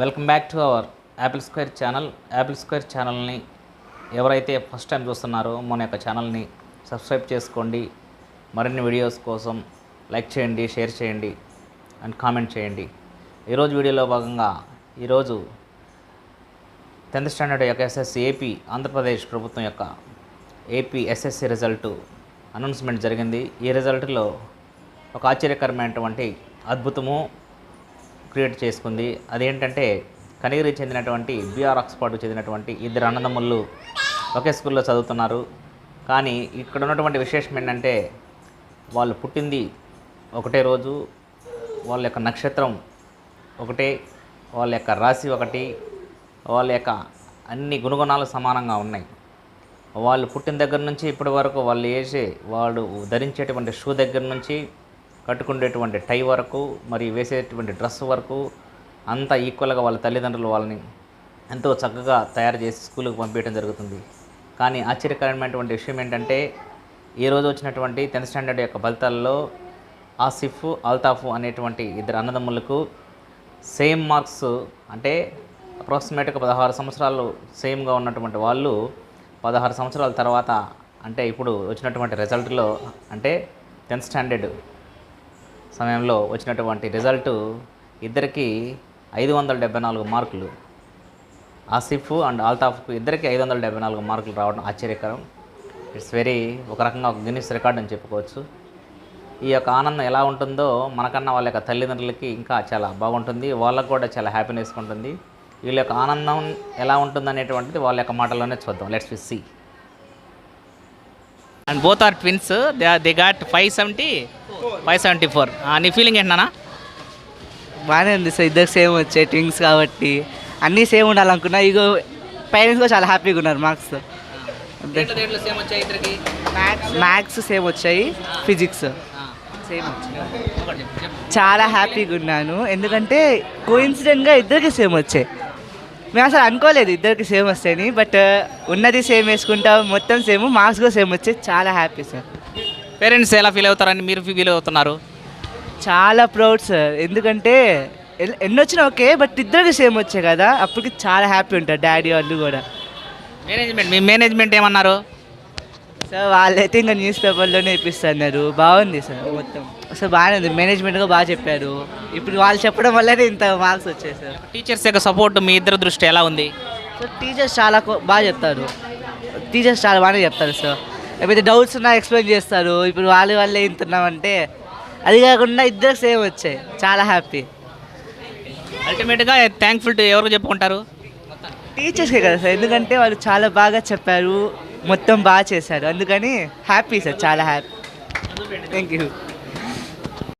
Welcome back to our Apple Square channel. Apple Square ఛానల్ని ఎవరైతే first time చూస్తున్నారో మన యొక్క ఛానల్ని సబ్స్క్రైబ్ చేసుకోండి. మరిన్ని వీడియోస్ కోసం లైక్ చేయండి షేర్ చేయండి అండ్ కామెంట్ చేయండి. ఈరోజు వీడియోలో భాగంగా ఈరోజు టెన్త్ స్టాండర్డ్ యొక్క ఎస్ఎస్సి ఏపీ ఆంధ్రప్రదేశ్ ప్రభుత్వం యొక్క ఏపీ ఎస్ఎస్సి రిజల్ట్ అనౌన్స్మెంట్ జరిగింది. ఈ రిజల్ట్లో ఒక ఆశ్చర్యకరమైనటువంటి అద్భుతము క్రియేట్ చేసుకుంది. అదేంటంటే కనిగిరికి చెందినటువంటి బీఆర్ ఆక్స్ఫర్డ్ చెందినటువంటి ఇద్దరు అన్నదమ్ముళ్ళు ఒకే స్కూల్లో చదువుతున్నారు. కానీ ఇక్కడ ఉన్నటువంటి విశేషం ఏంటంటే వాళ్ళు పుట్టింది ఒకటే రోజు వాళ్ళ యొక్క నక్షత్రం ఒకటే వాళ్ళ యొక్క రాశి ఒకటి వాళ్ళ యొక్క అన్ని గుణగుణాలు సమానంగా ఉన్నాయి. వాళ్ళు పుట్టిన దగ్గర నుంచి ఇప్పటి వరకు వాళ్ళు వేసే వాళ్ళు ధరించేటువంటి షూ దగ్గర నుంచి కట్టుకునేటువంటి టై వరకు మరి వేసేటువంటి డ్రెస్ వరకు అంతా ఈక్వల్గా వాళ్ళ తల్లిదండ్రులు వాళ్ళని ఎంతో చక్కగా తయారు చేసి స్కూల్కి పంపించడం జరుగుతుంది. కానీ ఆశ్చర్యకరమైనటువంటి విషయం ఏంటంటే ఈ రోజు వచ్చినటువంటి టెన్త్ స్టాండర్డ్ యొక్క ఫలితాల్లో ఆసిఫ్ అల్తాఫ్ అనేటువంటి ఇద్దరు అన్నదమ్ములకు సేమ్ మార్క్స్ అంటే అప్రాక్సిమేట్గా పదహారు సంవత్సరాలు సేమ్గా ఉన్నటువంటి వాళ్ళు పదహారు సంవత్సరాల తర్వాత అంటే ఇప్పుడు వచ్చినటువంటి రిజల్ట్లో అంటే టెన్త్ స్టాండర్డ్ సమయంలో వచ్చినటువంటి రిజల్ట్ ఇద్దరికి ఐదు వందల డెబ్బై నాలుగు మార్కులు. ఆసిఫ్ అండ్ ఆల్తాఫ్కు ఇద్దరికి ఐదు వందల డెబ్బై నాలుగు మార్కులు రావడం ఆశ్చర్యకరం. ఇట్స్ వెరీ ఒక రకంగా ఒక గిన్నిస్ రికార్డ్ అని చెప్పుకోవచ్చు. ఈ యొక్క ఆనందం ఎలా ఉంటుందో మనకన్నా వాళ్ళ యొక్క తల్లిదండ్రులకి ఇంకా చాలా బాగుంటుంది. వాళ్ళకు కూడా చాలా హ్యాపీనెస్ ఉంటుంది. వీళ్ళ యొక్క ఆనందం ఎలా ఉంటుంది అనేటువంటిది వాళ్ళ యొక్క మాటలోనే చూద్దాం. Let's we see and both are twins they they got five seventy five seventy four నీ ఫీలింగ్ ఏంటన్నా బాగానే ఉంది సార్ ఇద్దరు సేమ్ వచ్చాయి ట్వింగ్స్ కాబట్టి. అన్నీ సేమ్ ఉండాలనుకున్నా ఇగో పేరెంట్స్ కూడా చాలా హ్యాపీగా ఉన్నారు మార్క్స్ మ్యాథ్స్ సేమ్ వచ్చాయి ఫిజిక్స్ సేమ్ వచ్చాయి చాలా హ్యాపీగా ఉన్నాను. ఎందుకంటే కోయిన్సిడెంట్గా ఇద్దరికి సేమ్ వచ్చాయి. మేము అసలు అనుకోలేదు ఇద్దరికి సేమ్ వస్తాయని బట్ ఉన్నది సేమ్ వేసుకుంటాం మొత్తం సేమ్ మార్క్స్ కూడా సేమ్ వచ్చాయి. చాలా హ్యాపీ సార్ పేరెంట్స్ ఎలా ఫీల్ అవుతారని మీరు ఫీల్ అవుతున్నారు? చాలా ప్రౌడ్ సార్. ఎందుకంటే ఎన్ని వచ్చినా ఓకే బట్ ఇద్దరికి సేమ్ వచ్చాయి కదా. అప్పటికి చాలా హ్యాపీ ఉంటారు డాడీ వాళ్ళు కూడా. మేనేజ్మెంట్ మీ మేనేజ్మెంట్ ఏమన్నారు? సార్ వాళ్ళైతే ఇంకా న్యూస్ పేపర్లోనే ఇప్పిస్తున్నారు బాగుంది సార్ మొత్తం. సార్ బాగానే ఉంది. మేనేజ్మెంట్ కూడా బాగా చెప్పారు. ఇప్పుడు వాళ్ళు చెప్పడం వల్లనే ఇంత మార్క్స్ వచ్చాయి సార్. టీచర్స్ యొక్క సపోర్ట్ మీ ఇద్దరు దృష్టి ఎలా ఉంది? సో టీచర్స్ చాలా బాగా చెప్తారు. టీచర్స్ చాలా బాగానే చెప్తారు సార్. ఏమైతే డౌట్స్ ఉన్నా ఎక్స్ప్లెయిన్ చేస్తారు. ఇప్పుడు వాళ్ళ వల్లే ఇంతున్నామంటే అది కాకుండా ఇద్దరు సేమ్ వచ్చాయి. చాలా హ్యాపీ అల్టిమేట్గా థ్యాంక్ఫుల్ టు ఎవరికి చెప్పుకుంటారు? టీచర్స్కే కదా సార్. ఎందుకంటే వాళ్ళు చాలా బాగా చెప్పారు. మొత్తం బాగా చేశారు. అందుకని హ్యాపీ సార్. చాలా హ్యాపీ థ్యాంక్ యూ